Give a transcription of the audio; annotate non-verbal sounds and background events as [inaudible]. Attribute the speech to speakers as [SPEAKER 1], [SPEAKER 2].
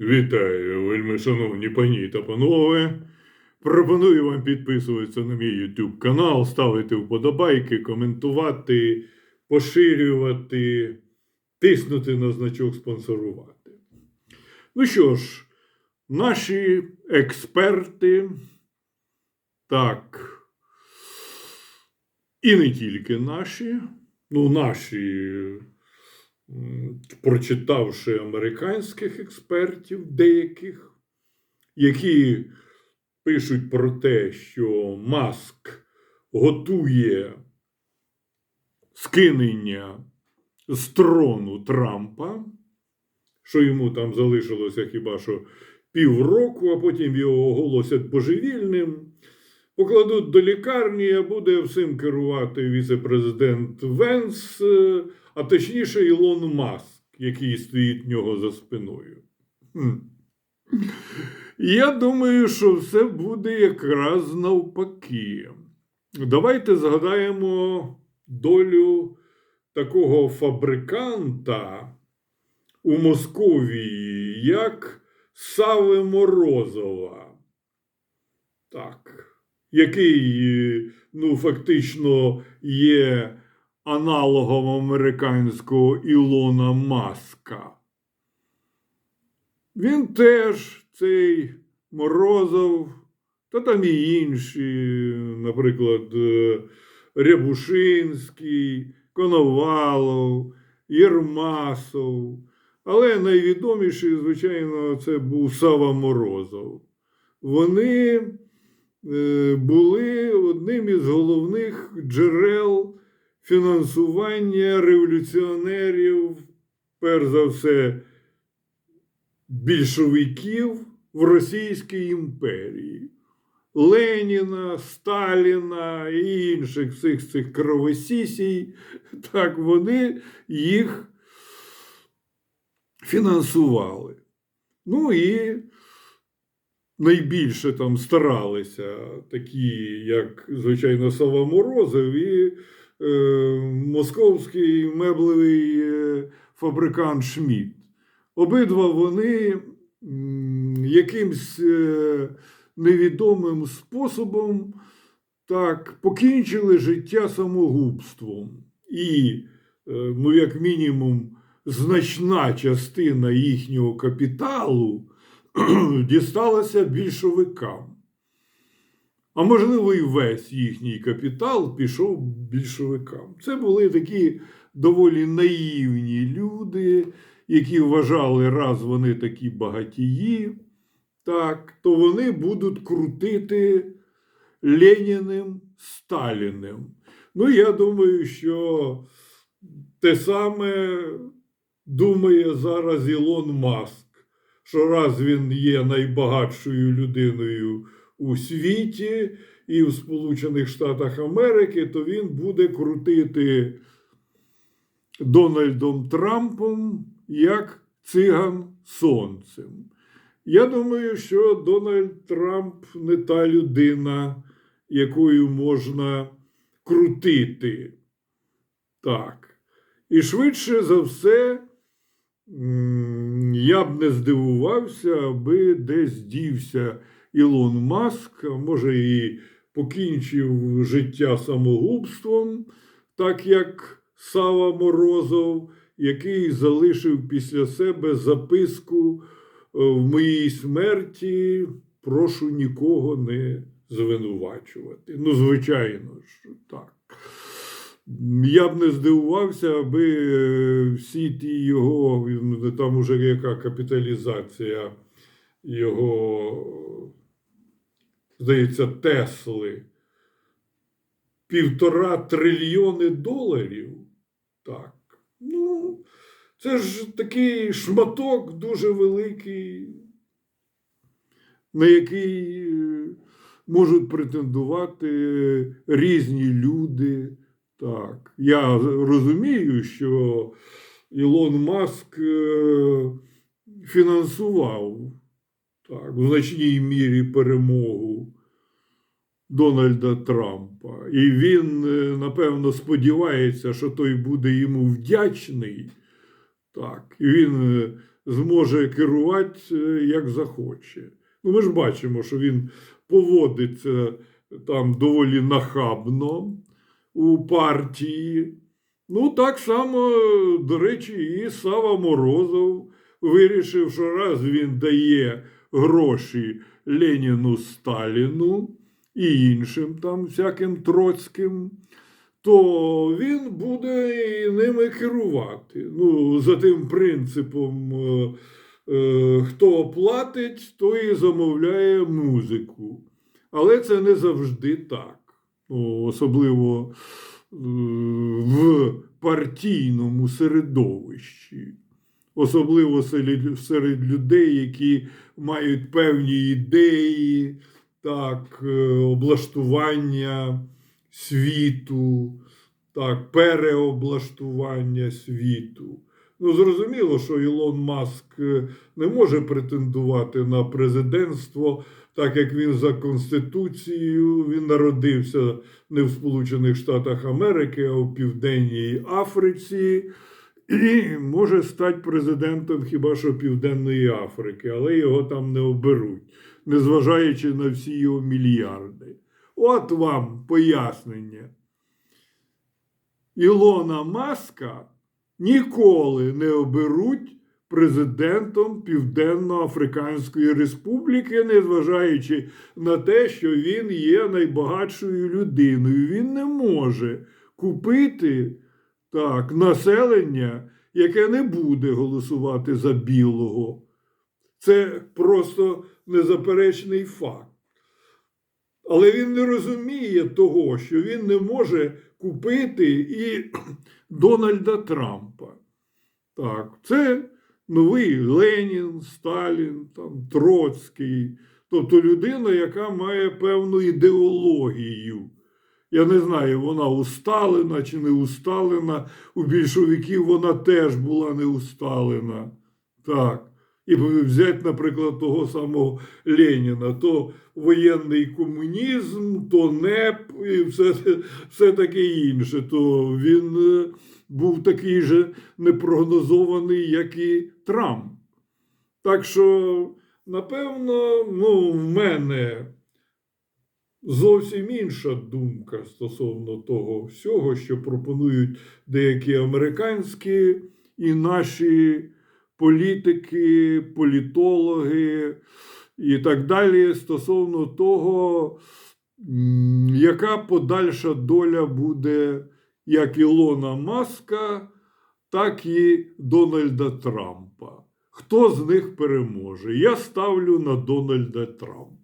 [SPEAKER 1] Вітаю, вельми шановні пані та панове. Пропоную вам підписуватися на мій YouTube канал, ставити вподобайки, коментувати, поширювати, тиснути на значок спонсорувати. Ну що ж, наші експерти, так, і не тільки наші, ну, наші прочитавши американських експертів деяких, які пишуть про те, що Маск готує скинення з трону Трампа, що йому там залишилося хіба що півроку, а потім його оголосять божевільним. Покладуть до лікарні, а буде всім керувати віце-президент Венс, е, а точніше Ілон Маск, який стоїть в нього за спиною. Я думаю, що все буде якраз навпаки. Давайте згадаємо долю такого фабриканта у Московії, як Сави Морозова. Так який е, ну, фактично є аналогом американського Ілона Маска. Він теж цей Морозов, та там і інші, наприклад, е, Рябушинський, Коновалов, Єрмасов. Але найвідоміший, звичайно, це був Сава Морозов. Вони е, були одним із головних джерел фінансування революціонерів, перш за все, більшовиків в Російській імперії. Леніна, Сталіна і інших всіх цих кровосісій, так вони їх фінансували. Ну і найбільше там старалися такі, як, звичайно, Сава Морозов і московський меблевий е, фабрикант Шмідт. Обидва вони якимсь е, невідомим способом так, покінчили життя самогубством. І, е, ну, як мінімум, значна частина їхнього капіталу [clears throat] дісталася більшовикам. А можливо, і весь їхній капітал пішов більшовикам. Це були такі доволі наївні люди, які вважали, раз вони такі багатії, так, то вони будуть крутити Леніним Сталіним. Ну, я думаю, що те саме думає зараз Ілон Маск, що раз він є найбагатшою людиною у світі і в Сполучених Штатах Америки, то він буде крутити Дональдом Трампом як циган сонцем. Я думаю, що Дональд Трамп не та людина, якою можна крутити. Так. І швидше за все, я б не здивувався, аби десь дівся Ілон Маск, може і покінчив життя самогубством, так як Сава Морозов, який залишив після себе записку е, в моїй смерті. Прошу нікого не звинувачувати. Ну, звичайно ж, так. Я б не здивувався, аби е, всі ті його, там уже яка капіталізація його, здається, Тесли. Півтора трильйони доларів. Так. Ну, це ж такий шматок дуже великий, на який е, можуть претендувати різні люди. Так, я розумію, що Ілон Маск е, фінансував так, в значній мірі перемогу Дональда Трампа. І він, е, напевно, сподівається, що той буде йому вдячний. Так, і він е, зможе керувати е, як захоче. Ну, ми ж бачимо, що він поводиться там доволі нахабно у партії. Ну, так само, до речі, і Сава Морозов вирішив, що раз він дає гроші Леніну Сталіну і іншим там всяким троцьким, то він буде і ними керувати. Ну, за тим принципом, е, е, хто платить, той і замовляє музику. Але це не завжди так. Ну, особливо е, в партійному середовищі. Особливо серед, серед людей, які мають певні ідеї, так, е, облаштування світу, так, переоблаштування світу. Ну, зрозуміло, що Ілон Маск е, не може претендувати на президентство, так як він за Конституцією, він народився не в Сполучених Штатах Америки, а в Південній Африці. І може стати президентом хіба що Південної Африки, але його там не оберуть, незважаючи на всі його мільярди. От вам пояснення. Ілона Маска ніколи не оберуть президентом Південно-Африканської Республіки, незважаючи на те, що він є найбагатшою людиною. Він не може купити так, населення, яке не буде голосувати за білого. Це просто незаперечний факт. Але він не розуміє того, що він не може купити і [clears throat] Дональда Трампа. Так, це новий Ленін, Сталін, там, Троцький, тобто людина, яка має певну ідеологію. Я не знаю, вона усталена чи не усталена. У більшовиків вона теж була не усталена. Так. І взяти, наприклад, того самого Леніна, то воєнний комунізм, то НЕП і все, все таке інше. То він е, був такий же непрогнозований, як і Трамп. Так що, напевно, ну, в мене зовсім інша думка стосовно того всього, що пропонують деякі американські і наші політики, політологи і так далі, стосовно того, яка подальша доля буде як Ілона Маска, так і Дональда Трампа. Хто з них переможе? Я ставлю на Дональда Трампа.